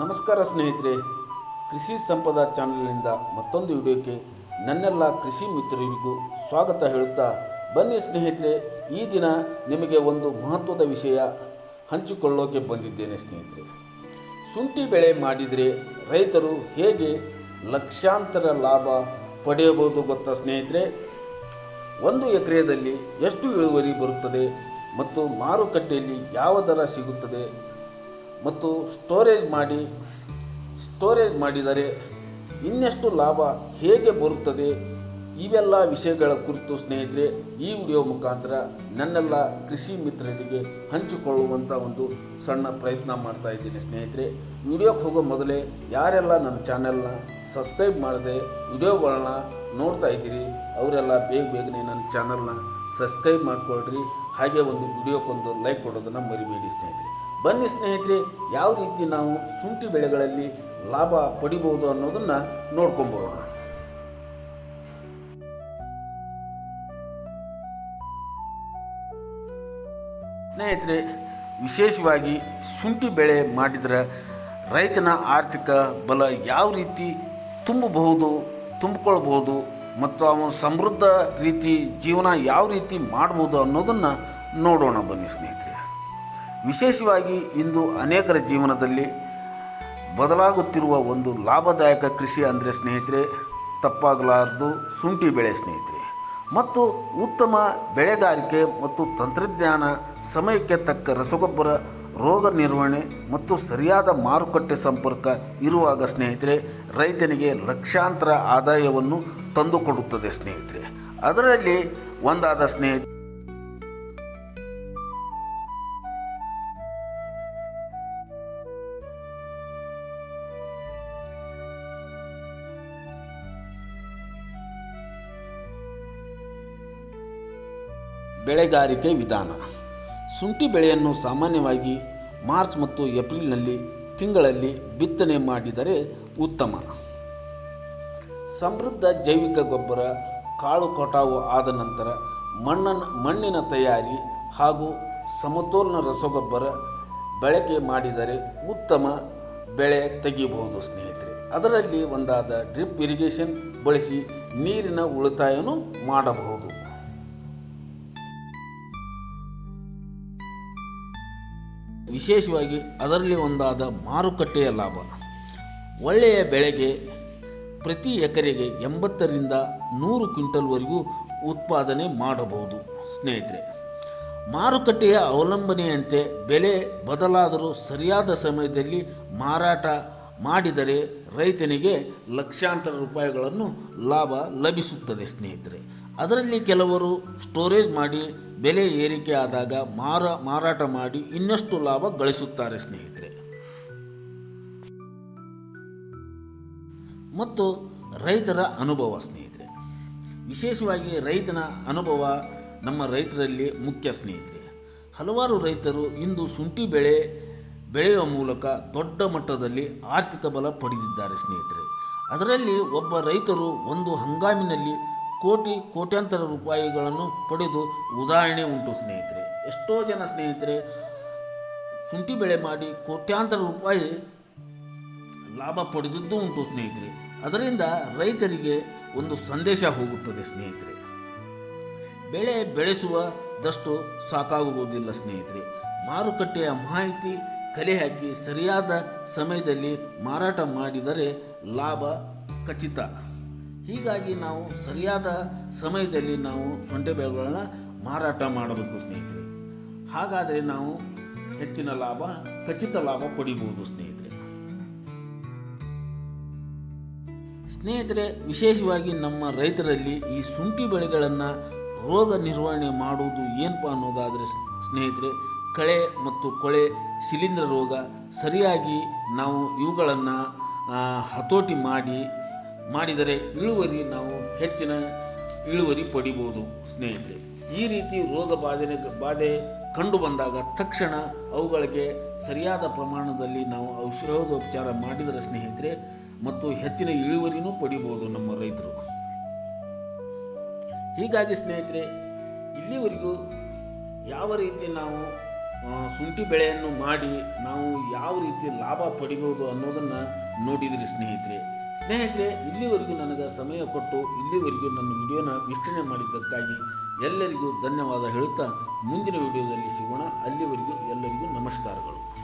ನಮಸ್ಕಾರ ಸ್ನೇಹಿತರೆ, ಕೃಷಿ ಸಂಪದ ಚಾನಲ್ನಿಂದ ಮತ್ತೊಂದು ವಿಡಿಯೋಕ್ಕೆ ನನ್ನೆಲ್ಲ ಕೃಷಿ ಮಿತ್ರರಿಗೂ ಸ್ವಾಗತ ಹೇಳುತ್ತಾ ಬನ್ನಿ ಸ್ನೇಹಿತರೆ, ಈ ದಿನ ನಿಮಗೆ ಒಂದು ಮಹತ್ವದ ವಿಷಯ ಹಂಚಿಕೊಳ್ಳೋಕೆ ಬಂದಿದ್ದೇನೆ ಸ್ನೇಹಿತರೆ. ಶುಂಠಿ ಬೆಳೆ ಮಾಡಿದರೆ ರೈತರು ಹೇಗೆ ಲಕ್ಷಾಂತರ ಲಾಭ ಪಡೆಯಬಹುದು ಗೊತ್ತಾ ಸ್ನೇಹಿತರೆ? ಒಂದು ಎಕರೆಯಲ್ಲಿ ಎಷ್ಟು ಇಳುವರಿ ಬರುತ್ತದೆ ಮತ್ತು ಮಾರುಕಟ್ಟೆಯಲ್ಲಿ ಯಾವ ದರ ಸಿಗುತ್ತದೆ? ಮತ್ತು ಸ್ಟೋರೇಜ್ ಮಾಡಿ ಸ್ಟೋರೇಜ್ ಮಾಡಿದರೆ ಇನ್ನೆಷ್ಟು ಲಾಭ, ಹೇಗೆ ಬರುತ್ತದೆ, ಇವೆಲ್ಲ ವಿಷಯಗಳ ಕುರಿತು ಸ್ನೇಹಿತರೆ ಈ ವಿಡಿಯೋ ಮುಖಾಂತರ ನನ್ನೆಲ್ಲ ಕೃಷಿ ಮಿತ್ರರಿಗೆ ಹಂಚಿಕೊಳ್ಳುವಂಥ ಒಂದು ಸಣ್ಣ ಪ್ರಯತ್ನ ಮಾಡ್ತಾ ಇದ್ದೀನಿ ಸ್ನೇಹಿತರೆ. ವಿಡಿಯೋಕ್ಕೆ ಹೋಗೋ ಮೊದಲೇ ಯಾರೆಲ್ಲ ನನ್ನ ಚಾನೆಲ್ನ ಸಬ್ಸ್ಕ್ರೈಬ್ ಮಾಡದೆ ವಿಡಿಯೋಗಳನ್ನ ನೋಡ್ತಾ ಇದ್ದೀರಿ, ಅವರೆಲ್ಲ ಬೇಗ ಬೇಗನೆ ನನ್ನ ಚಾನಲ್ನ ಸಬ್ಸ್ಕ್ರೈಬ್ ಮಾಡಿಕೊಳ್ಳ್ರಿ ಹಾಗೆ ಒಂದು ವಿಡಿಯೋಕ್ಕೊಂದು ಲೈಕ್ ಕೊಡೋದನ್ನು ಮರಿಬೇಡಿ ಸ್ನೇಹಿತರೆ. ಬನ್ನಿ ಸ್ನೇಹಿತರೆ, ಯಾವ ರೀತಿ ನಾವು ಶುಂಠಿ ಬೆಳೆಗಳಲ್ಲಿ ಲಾಭ ಪಡಿಬೋದು ಅನ್ನೋದನ್ನು ನೋಡ್ಕೊಂಬರೋಣ ಸ್ನೇಹಿತರೆ, ವಿಶೇಷವಾಗಿ ಶುಂಠಿ ಬೆಳೆ ಮಾಡಿದರೆ ರೈತನ ಆರ್ಥಿಕ ಬಲ ಯಾವ ರೀತಿ ತುಂಬಬಹುದು, ತುಂಬಿಕೊಳ್ಬಹುದು ಮತ್ತು ಅವನು ಸಮೃದ್ಧ ರೀತಿ ಜೀವನ ಯಾವ ರೀತಿ ಮಾಡ್ಬೋದು ಅನ್ನೋದನ್ನು ನೋಡೋಣ ಬನ್ನಿ ಸ್ನೇಹಿತರೆ. ವಿಶೇಷವಾಗಿ ಇಂದು ಅನೇಕರ ಜೀವನದಲ್ಲಿ ಬದಲಾಗುತ್ತಿರುವ ಒಂದು ಲಾಭದಾಯಕ ಕೃಷಿ ಅಂದರೆ ಸ್ನೇಹಿತರೆ, ತಪ್ಪಾಗಲಾರದು ಶುಂಠಿ ಬೆಳೆ ಸ್ನೇಹಿತರೆ. ಮತ್ತು ಉತ್ತಮ ಬೆಳೆಗಾರಿಕೆ ಮತ್ತು ತಂತ್ರಜ್ಞಾನ, ಸಮಯಕ್ಕೆ ತಕ್ಕ ರಸಗೊಬ್ಬರ, ರೋಗ ನಿರ್ವಹಣೆ ಮತ್ತು ಸರಿಯಾದ ಮಾರುಕಟ್ಟೆ ಸಂಪರ್ಕ ಇರುವಾಗ ಸ್ನೇಹಿತರೆ, ರೈತನಿಗೆ ಲಕ್ಷಾಂತರ ಆದಾಯವನ್ನು ತಂದುಕೊಡುತ್ತದೆ ಸ್ನೇಹಿತರೆ. ಅದರಲ್ಲಿ ಒಂದಾದ ಸ್ನೇಹಿತ ಬೆಳೆಗಾರಿಕೆ ವಿಧಾನ. ಶುಂಠಿ ಬೆಳೆಯನ್ನು ಸಾಮಾನ್ಯವಾಗಿ ಮಾರ್ಚ್ ಮತ್ತು ಏಪ್ರಿಲ್ನಲ್ಲಿ ತಿಂಗಳಲ್ಲಿ ಬಿತ್ತನೆ ಮಾಡಿದರೆ ಉತ್ತಮ. ಸಮೃದ್ಧ ಜೈವಿಕ ಗೊಬ್ಬರ, ಕಾಳು ಕಟಾವು ಆದ ನಂತರ ಮಣ್ಣನ್ನು ಮಣ್ಣಿನ ತಯಾರಿ ಹಾಗೂ ಸಮತೋಲನ ರಸಗೊಬ್ಬರ ಬಳಕೆ ಮಾಡಿದರೆ ಉತ್ತಮ ಬೆಳೆ ತೆಗೆಯಬಹುದು ಸ್ನೇಹಿತರೆ. ಅದರಲ್ಲಿ ಒಂದಾದ ಡ್ರಿಪ್ ಇರಿಗೇಷನ್, ಬಳಸಿ ನೀರಿನ ಉಳಿತಾಯನೂ ಮಾಡಬಹುದು. ವಿಶೇಷವಾಗಿ ಅದರಲ್ಲಿ ಒಂದಾದ ಮಾರುಕಟ್ಟೆಯ ಲಾಭ. ಒಳ್ಳೆಯ ಬೆಳೆಗೆ ಪ್ರತಿ ಎಕರೆಗೆ ಎಂಬತ್ತರಿಂದ ನೂರು ಕ್ವಿಂಟಲ್ವರೆಗೂ ಉತ್ಪಾದನೆ ಮಾಡಬಹುದು. ಸ್ನೇಹಿತರೆ, ಮಾರುಕಟ್ಟೆಯ ಅವಲಂಬನೆಯಂತೆ ಬೆಲೆ ಬದಲಾದರೂ ಸರಿಯಾದ ಸಮಯದಲ್ಲಿ ಮಾರಾಟ ಮಾಡಿದರೆ ರೈತನಿಗೆ ಲಕ್ಷಾಂತರ ರೂಪಾಯಿಗಳನ್ನು ಲಾಭ ಲಭಿಸುತ್ತದೆ ಸ್ನೇಹಿತರೆ. ಅದರಲ್ಲಿ ಕೆಲವರು ಸ್ಟೋರೇಜ್ ಮಾಡಿ ಬೆಲೆ ಏರಿಕೆ ಆದಾಗ ಮಾರ, ಮಾರಾಟ ಮಾಡಿ ಇನ್ನಷ್ಟು ಲಾಭ ಗಳಿಸುತ್ತಾರೆ ಸ್ನೇಹಿತರೆ. ಮತ್ತು ರೈತರ ಅನುಭವ ಸ್ನೇಹಿತರೆ. ವಿಶೇಷವಾಗಿ ರೈತನ ಅನುಭವ ನಮ್ಮ ರೈತರಲ್ಲಿ ಮುಖ್ಯ ಸ್ನೇಹಿತರೆ. ಹಲವಾರು ರೈತರು ಇಂದು ಶುಂಠಿ ಬೆಳೆ ಬೆಳೆಯುವ ಮೂಲಕ ದೊಡ್ಡ ಮಟ್ಟದಲ್ಲಿ ಆರ್ಥಿಕ ಬಲ ಪಡೆದಿದ್ದಾರೆ ಸ್ನೇಹಿತರೆ. ಅದರಲ್ಲಿ ಒಬ್ಬ ರೈತರು ಒಂದು ಹಂಗಾಮಿನಲ್ಲಿ ಕೋಟಿ ಕೋಟ್ಯಾಂತರ ರೂಪಾಯಿಗಳನ್ನು ಪಡೆದು ಉದಾಹರಣೆ ಉಂಟು, ಸ್ನೇಹಿತರೆ. ಎಷ್ಟೋ ಜನ ಸ್ನೇಹಿತರೆ, ಶುಂಠಿ ಬೆಳೆ ಮಾಡಿ ಕೋಟ್ಯಾಂತರ ರೂಪಾಯಿ ಲಾಭ ಪಡೆದದ್ದು ಉಂಟು, ಸ್ನೇಹಿತರೆ. ಅದರಿಂದ ರೈತರಿಗೆ ಒಂದು ಸಂದೇಶ ಹೋಗುತ್ತದೆ, ಸ್ನೇಹಿತರೆ. ಬೆಳೆ ಬೆಳೆಸುವದಷ್ಟು ಸಾಕಾಗುವುದಿಲ್ಲ, ಸ್ನೇಹಿತರೆ. ಮಾರುಕಟ್ಟೆಯ ಮಾಹಿತಿ ಕಲೆ ಹಾಕಿ ಸರಿಯಾದ ಸಮಯದಲ್ಲಿ ಮಾರಾಟ ಮಾಡಿದರೆ ಲಾಭ ಖಚಿತ. ಹೀಗಾಗಿ ನಾವು ಸರಿಯಾದ ಸಮಯದಲ್ಲಿ ನಾವು ಸೊಂಟೆ ಬೆಳೆಗಳನ್ನ ಮಾರಾಟ ಮಾಡಬೇಕು ಸ್ನೇಹಿತರೆ. ಹಾಗಾದರೆ ನಾವು ಹೆಚ್ಚಿನ ಲಾಭ, ಖಚಿತ ಲಾಭ ಪಡಿಬೋದು ಸ್ನೇಹಿತರೆ. ಸ್ನೇಹಿತರೆ, ವಿಶೇಷವಾಗಿ ನಮ್ಮ ರೈತರಲ್ಲಿ ಈ ಶುಂಠಿ ಬೆಳೆಗಳನ್ನು ರೋಗ ನಿರ್ವಹಣೆ ಮಾಡುವುದು ಏನಪ್ಪ ಅನ್ನೋದಾದರೆ ಸ್ನೇಹಿತರೆ, ಕಳೆ ಮತ್ತು ಕೊಳೆ, ಶಿಲೀಂಧ್ರ ರೋಗ ಸರಿಯಾಗಿ ನಾವು ಇವುಗಳನ್ನು ಹತೋಟಿ ಮಾಡಿ ಮಾಡಿದರೆ ಇಳುವರಿ ನಾವು ಹೆಚ್ಚಿನ ಇಳುವರಿ ಪಡಿಬೋದು, ಸ್ನೇಹಿತರೆ. ಈ ರೀತಿ ರೋಗ ಬಾಧನೆ, ಬಾಧೆ ಕಂಡು ಬಂದಾಗ ತಕ್ಷಣ ಅವುಗಳಿಗೆ ಸರಿಯಾದ ಪ್ರಮಾಣದಲ್ಲಿ ನಾವು ಔಷಧೋಪಚಾರ ಮಾಡಿದರೆ, ಸ್ನೇಹಿತರೆ, ಮತ್ತು ಹೆಚ್ಚಿನ ಇಳುವರಿನೂ ಪಡಿಬೋದು ನಮ್ಮ ರೈತರು. ಹೀಗಾಗಿ, ಸ್ನೇಹಿತರೆ, ಇಲ್ಲಿವರೆಗೂ ಯಾವ ರೀತಿ ನಾವು ಶುಂಠಿ ಬೆಳೆಯನ್ನು ಮಾಡಿ ನಾವು ಯಾವ ರೀತಿ ಲಾಭ ಪಡಿಬೋದು ಅನ್ನೋದನ್ನು ನೋಡಿದಿರಿ ಸ್ನೇಹಿತರೆ. ಸ್ನೇಹಿತರೆ, ಇಲ್ಲಿವರೆಗೂ ನನಗೆ ಸಮಯ ಕೊಟ್ಟು ಇಲ್ಲಿವರೆಗೂ ನನ್ನ ವಿಡಿಯೋನ ವೀಕ್ಷಣೆ ಮಾಡಿದ್ದಕ್ಕಾಗಿ ಎಲ್ಲರಿಗೂ ಧನ್ಯವಾದ ಹೇಳುತ್ತಾ ಮುಂದಿನ ವಿಡಿಯೋದಲ್ಲಿ ಸಿಗೋಣ. ಅಲ್ಲಿವರೆಗೂ ಎಲ್ಲರಿಗೂ ನಮಸ್ಕಾರಗಳು.